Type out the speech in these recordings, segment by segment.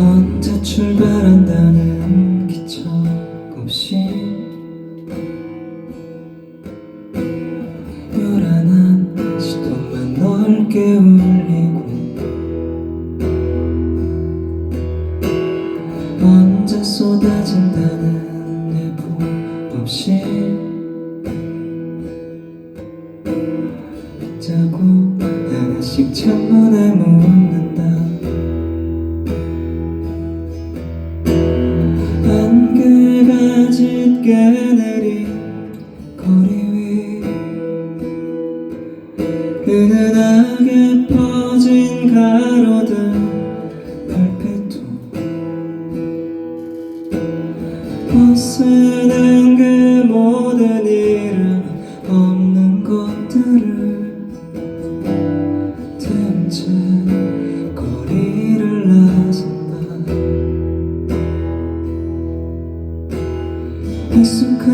언제 출발한다는 기척 없이 요란한 시동만 넓게 울리고 언제 쏟아진다는 예보 없이 자꾸 하나씩 창문에 묻는다 짙게 내린 거리 위. 은은하게 퍼진 가로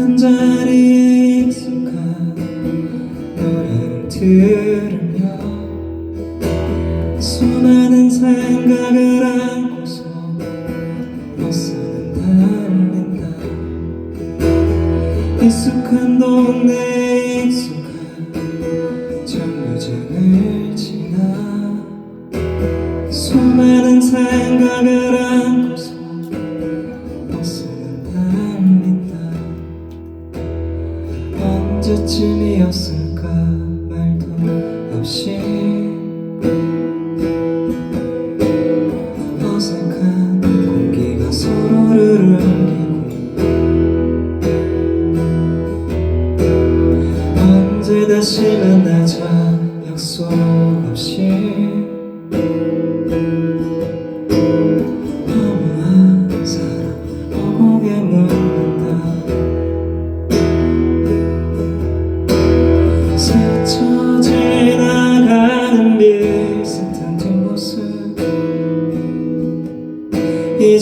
한 자리에 익숙한 노래를 들으며 수많은 생각을 안고서 버스는 달린다 익숙한 수많은 생각을 안고 언제쯤이었을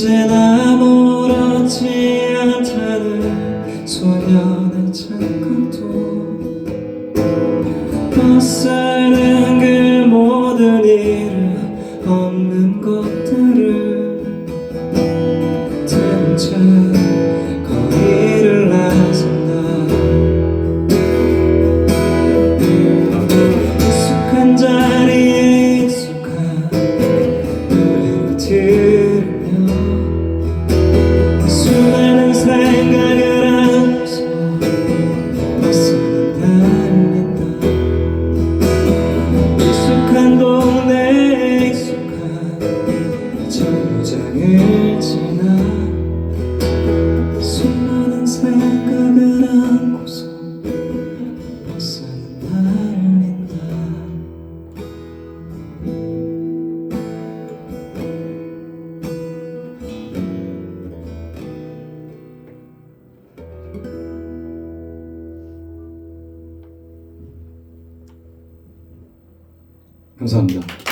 이젠 아무렇지 않다는 소년의 착각도 감사합니다.